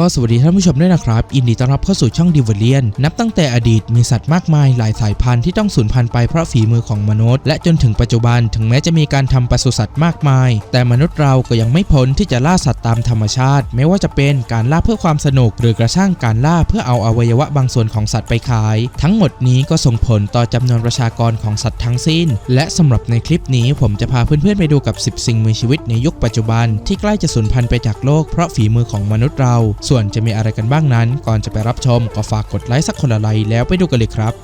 ก็สวัสดีท่านผู้ชมด้วยนะครับยินดีต้อนรับเข้าสู่ช่องดิวเวเลียน นับตั้งแต่อดีตมีสัตว์มากมายหลายสายพันธุ์ที่ต้องสูญพันธุ์ไปเพราะฝีมือของมนุษย์ และจนถึงปัจจุบันถึงแม้จะมีการทำปศุสัตว์มากมาย แต่มนุษย์เราก็ยังไม่พ้นที่จะล่าสัตว์ตามธรรมชาติ ไม่ว่าจะเป็นการล่าเพื่อความสนุก หรือกระช่างการล่าเพื่อเอาอวัยวะบางส่วนของสัตว์ไปขาย ทั้งหมดนี้ก็ส่งผลต่อจำนวนประชากรของสัตว์ทั้งสิ้น และสำหรับในคลิปนี้ผมจะพาเพื่อนๆไปดูกับ 10 สิ่งมีชีวิตในยุคปัจจุบัน ที่ใกล้จะสูญพันธุ์ไปจากโลกเพราะฝีมือของมนุษย์เราส่วนจะมีอะไรกันบ้างนั้น ก่อนจะไปรับชมก็ฝากกดไลค์สักคนละไลค์แล้วไปดูกันเลยครับ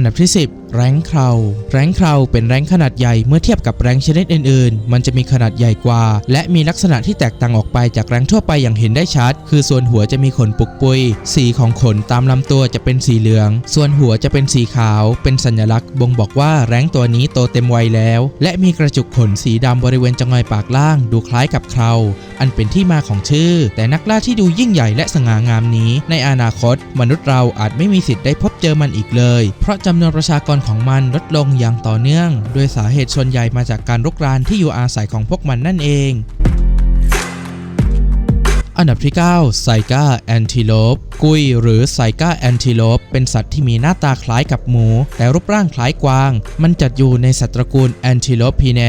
อันดับที่ 10 แรงเคราแรงเคราเป็นแรงขนาดใหญ่เมื่อเทียบกับแรงชนิดอื่นๆ มันจะมีขนาดใหญ่กว่า และมีลักษณะที่แตกต่างออกไปจากแรงทั่วไปอย่างเห็นได้ชัด คือส่วนหัวจะมีขนปุกปุย สีของขนตามลำตัวจะเป็นสีเหลือง ส่วนหัวจะเป็นสีขาว เป็นสัญลักษณ์บ่งบอกว่าแรงตัวนี้โตเต็มวัยแล้ว และมีกระจุกขนสีดำบริเวณจงอยปากล่าง ดูคล้ายกับเคราอันเป็นที่มาของชื่อ แต่นักล่าที่ดูยิ่งใหญ่และสง่างามนี้ ในอนาคต มนุษย์เราอาจไม่มีสิทธิ์ได้พบเจอมันอีกเลย เพราะจำนวนประชากรของมันลดลงอย่างต่อเนื่อง โดยสาเหตุส่วนใหญ่มาจากการรุกรานที่อยู่อาศัยของพวกมันนั่นเอง อันดับที่ 9 ไซกาแอนติโลปกุยหรือไซกาแอนติโลปเป็นสัตว์ที่มีหน้าตาคล้ายกับหมู แต่รูปร่างคล้ายกวาง มันจัดอยู่ในสัตว์ตระกูลแอนติโลปพีแน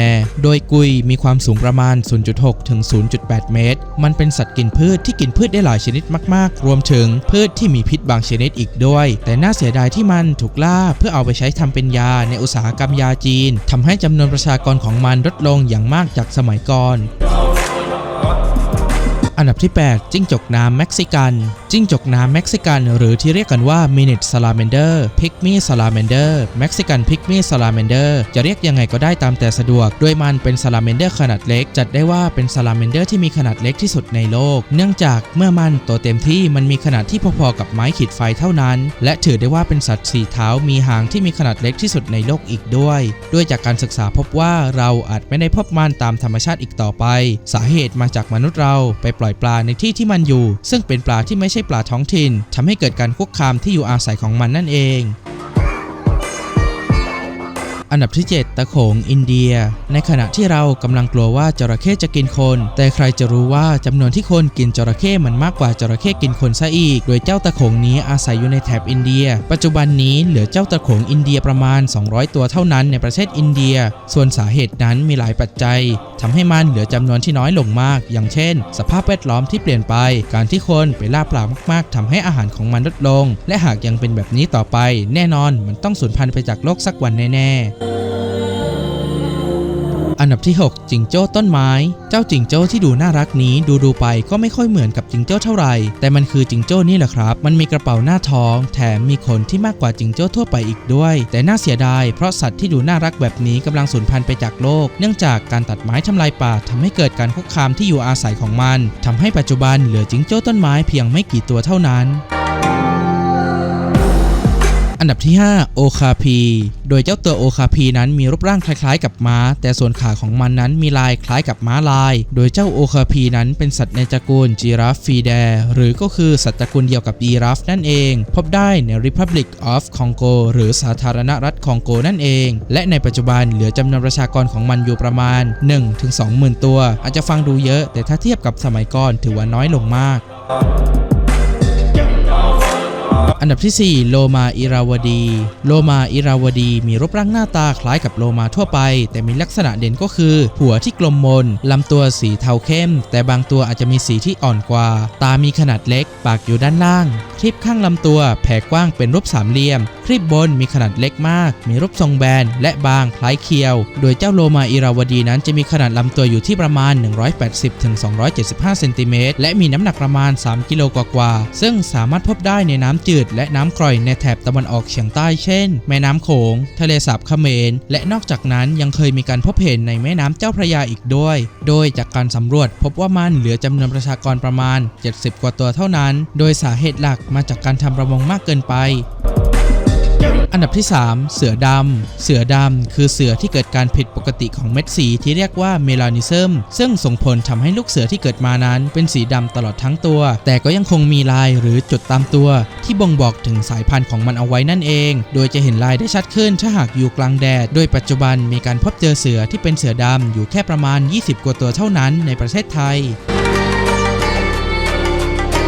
โดยกุยมีความสูงประมาณ 0.6 ถึง 0.8 เมตร มันเป็นสัตว์กินพืชที่กินพืชได้หลายชนิดมากๆ รวมถึงพืชที่มีพิษบางชนิดอีกด้วย แต่น่าเสียดายที่มันถูกล่าเพื่อเอาไปใช้ทำเป็นยาในอุตสาหกรรมยาจีนทำให้จำนวนประชากรของมันลดลงอย่างมากจากสมัยก่อน อันดับที่ 8 จิ้งจกน้ำเม็กซิกัน จิ้งจกน้ำเม็กซิกัน หรือที่เรียกกันว่ามินิ t ซ a ลา m มนเดอร์พิกมี่ซ a ลา m มนเดอร์เม็กซิกันพิกมี่ซ a ลา m มนเดอร์จะเรียกยังไงก็ได้ตามแต่สะดวก โดยมันเป็นซ a ลา m มนเดอร์ขนาดเล็ก จัดได้ว่าเป็นซ a ลา m มนเดอร์ที่มีขนาดเล็กที่สุดในโลก เนื่องจากเมื่อมันโตเต็มที่มันมีขนาดที่พอๆกับไม้ขีดไฟเท่านั้น และถือได้ว่าเป็นสัตว์สี่เท้ามีหางที่มีขนาดเล็กที่สุดในโลกอีกด้วย ด้วยจากการศึกษาพบว่าเราอาจไม่ได้พบมันตามธรรมชาติอีกต่อไป สาเหตุมาจากมนุษย์เราไปปล่อยปลาในที่ที่มันอยู่ ซึ่งเป็นปลาที่ไม่ใช่ปลาท้องถิ่นทำให้เกิดการคุกคามที่อยู่อาศัยของมันนั่นเอง อันดับที่ 7 ตะโขงอินเดีย ในขณะที่เรากำลังกลัวว่าจระเข้จะกินคน แต่ใครจะรู้ว่าจำนวนที่คนกินจระเข้มันมากกว่าจระเข้กินคนซะอีก โดยเจ้าตะโขงนี้อาศัยอยู่ในแถบอินเดีย ปัจจุบันนี้เหลือเจ้าตะโขงอินเดียประมาณ 200 ตัวเท่านั้นในประเทศอินเดีย ส่วนสาเหตุนั้นมีหลายปัจจัยทำให้มันเหลือจำนวนที่น้อยลงมาก อย่างเช่น สภาพแวดล้อมที่เปลี่ยนไป การที่คนไปล่าปลามากๆทำให้อาหารของมันลดลง และหากยังเป็นแบบนี้ต่อไป แน่นอนมันต้องสูญพันธุ์ไปจากโลกสักวันแน่ๆ อันดับที่ 6 จิงโจ้ต้นไม้ เจ้าจิงโจ้ที่ดูน่ารักนี้ดูดูไปก็ไม่ค่อยเหมือนกับจิงโจ้เท่าไหร่ แต่มันคือจิงโจ้นี่แหละครับ มันมีกระเป๋าหน้าท้อง แถมมีขนที่มากกว่าจิงโจ้ทั่วไปอีกด้วย แต่น่าเสียดายเพราะสัตว์ที่ดูน่ารักแบบนี้กำลังสูญพันธุ์ไปจากโลก เนื่องจากการตัดไม้ทำลายป่าทำให้เกิดการคุกคามที่อยู่อาศัยของมันทำให้ปัจจุบันเหลือจิงโจ้ต้นไม้เพียงไม่กี่ตัวเท่านั้น อันดับที่ 5 โอคาพี โดยเจ้าตัวโอคาพีนั้นมีรูปร่างคล้ายๆ กับม้า แต่ส่วนขาของมันนั้นมีลายคล้ายกับม้าลาย โดยเจ้าโอคาพีนั้นเป็นสัตว์ในตระกูลจีราฟฟีแดหรือก็คือสัตว์ตระกูลเดียวกับยีราฟนั่นเอง พบได้ใน Republic of Congo หรือสาธารณรัฐคองโกนั่นเอง และในปัจจุบันเหลือจำนวนประชากรของมันอยู่ประมาณ 1-20,000 ตัว อาจจะฟังดูเยอะ แต่ถ้าเทียบกับสมัยก่อนถือว่าน้อยลงมาก อันดับที่ 4 โลมาอิราวดี โลมาอิราวดีมีรูปร่างหน้าตาคล้ายกับโลมาทั่วไป แต่มีลักษณะเด่นก็คือ หัวที่กลมมนลำตัวสีเทาเข้ม แต่บางตัวอาจจะมีสีที่อ่อนกว่า ตามีขนาดเล็ก ปากอยู่ด้านล่าง คลิปข้างลำตัวแผ่กว้างเป็นรูปสามเหลี่ยม คลิปบนมีขนาดเล็กมาก มีรูปทรงแบนและบางคล้ายเคียว โดยเจ้าโลมาอิราวดีนั้นจะมีขนาดลำตัวอยู่ที่ประมาณ 180-275เซนติเมตรและมีน้ำหนักประมาณ 3 กิโลกว่าๆซึ่งสามารถพบได้ในน้ำจืดและน้ำกร่อยในแถบตะวันออกเฉียงใต้เช่น แม่น้ำโขง ทะเลสาบเขมร และนอกจากนั้นยังเคยมีการพบเห็นในแม่น้ำเจ้าพระยาอีกด้วย โดยจากการสำรวจพบว่ามันเหลือจำนวนประชากรประมาณ 70 กว่าตัวเท่านั้น โดยสาเหตุหลักมาจากการทำประมงมากเกินไป อันดับที่ 3 เสือดำ เสือดำคือเสือที่เกิดการผิดปกติของเม็ดสีที่เรียกว่าเมลานิซึมซึ่งส่งผลทำให้ลูกเสือที่เกิดมานั้น เป็นสีดำตลอดทั้งตัว แต่ก็ยังคงมีลายหรือจุดตามตัว ที่บ่งบอกถึงสายพันธุ์ของมันเอาไว้นั่นเอง โดยจะเห็นลายได้ชัดขึ้นถ้าหากอยู่กลางแดด โดยปัจจุบันมีการพบเจอเสือที่เป็นเสือดำอยู่แค่ประมาณ 20 กว่าตัวเท่านั้นในประเทศไทย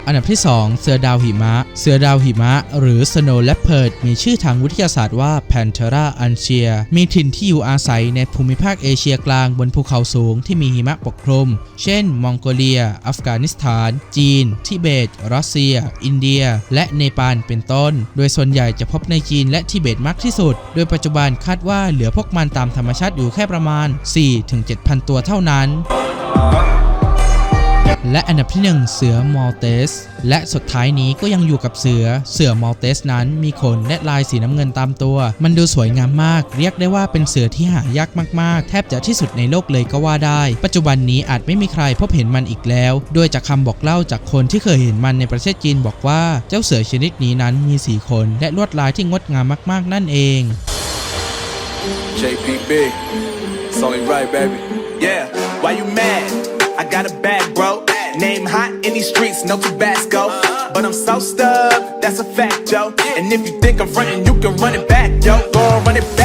อันดับที่ 2 เสือดาวหิมะ เสือดาวหิมะ หรือ Snow Leopard มีชื่อทางวิทยาศาสตร์ว่า Panthera antia มีถิ่นที่อยู่อาศัยในภูมิภาคเอเชียกลางบนภูเขาสูงที่มีหิมะปกคลุม เช่น มองโกเลีย อัฟกานิสถาน จีน ทิเบต รัสเซีย อินเดีย และเนปาล เป็นต้น โดยส่วนใหญ่จะพบในจีนและทิเบตมากที่สุด โดยปัจจุบันคาดว่าเหลือพวกมันตามธรรมชาติอยู่แค่ประมาณ 4-7,000 ตัวเท่านั้น และอันดับที่ 1 เสือมอลเตส และสุดท้ายนี้ก็ยังอยู่กับเสือ เสือมอลเตสนั้นมีขนและลายสีน้ำเงินตามตัว มันดูสวยงามมาก เรียกได้ว่าเป็นเสือที่หายากมาก ๆ แทบจะที่สุดในโลกเลยก็ว่าได้ ปัจจุบันนี้อาจไม่มีใครพบเห็นมันอีกแล้ว โดยจากคำบอกเล่าจากคนที่เคยเห็นมันในประเทศจีนบอกว่าเจ้าเสือชนิดนี้นั้นมีสีขนและลวดลายที่งดงามมาก ๆ นั่นเอง JPB, it's only right, baby. Yeah, why you mad? I got a bag, bro. Name hot in these streets, no Tabasco. But I'm so stubbed, that's a fact, yo. And if you think I'm frontin', you can run it back, yo. Go on, run it back.